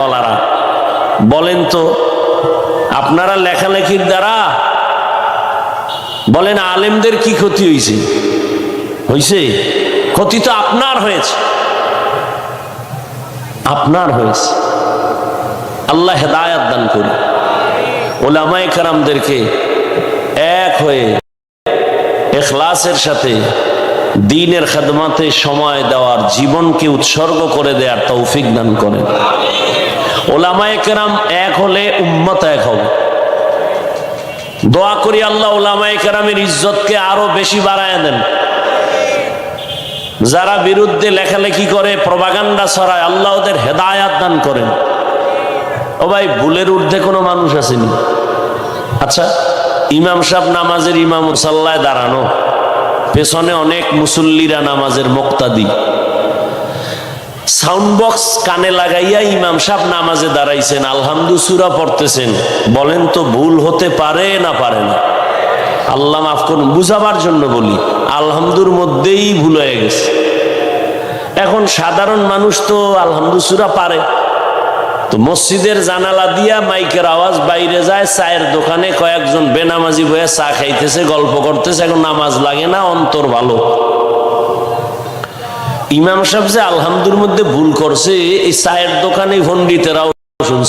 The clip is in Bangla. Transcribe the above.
বলারা। বলেন তো, আপনারা লেখালেখির দ্বারা বলেন আলেমদের কি ক্ষতি হয়েছে হয়েছে ক্ষতি তো আপনার হয়েছে। আপনার হয়েছে। আল্লাহ হেদায়াত দান করি। ওলামাই কারামদেরকে এক হয়ে এখলাসের সাথে দিনের খেদমাতে সময় দেওয়ার জীবনকে উৎসর্গ করে দেওয়ার তৌফিক দান করেন। কেরাম এক হলে উম্মত এক হবে। দোয়া করি আল্লাহ ওলামায়ে কেরামের ইজ্জতকে আরও বেশি বাড়ায় দেন। যারা বিরুদ্ধে লেখালেখি করে, প্রবাগান্ডা ছড়ায়, আল্লাহ ওদের হেদায়াত দান করেন। ও ভাই ভুলের ঊর্ধ্বে কোনো মানুষ আসেনি। আচ্ছা ইমাম সাহেব নামাজের ইমাম সাল্লায় দাঁড়ানো। পেছনে অনেক মুসল্লিরা নামাজের মোক্তাদি। সাউন্ড বক্স কানে লাগাইয়া ইমাম সাহেব নামাজে দাঁড়াইছেন, আলহামদু সুরা পড়তেছেন। বলেন তো ভুল হতে পারে না পারে না? আল্লাহ মাফ করুন, বুঝাবার জন্য বলি, আলহামদুর মধ্যেই ভুল হয়ে গেছে। এখন সাধারণ মানুষ তো আলহামদু সুরা পারে। তো মসজিদের জানালা দিয়া মাইকের আওয়াজ বাইরে যায়, চায়ের দোকানে কয়েকজন বেনামাজি বয়ে চা খাইতেছে, গল্প করতেছে, এখন নামাজ লাগে না, অন্তর ভালো। ইমাম সাহেব যে আলহামদুর মধ্যে ভুল করছে এই চায়ের দোকানে ভন্ডিতেরাও শুনছে।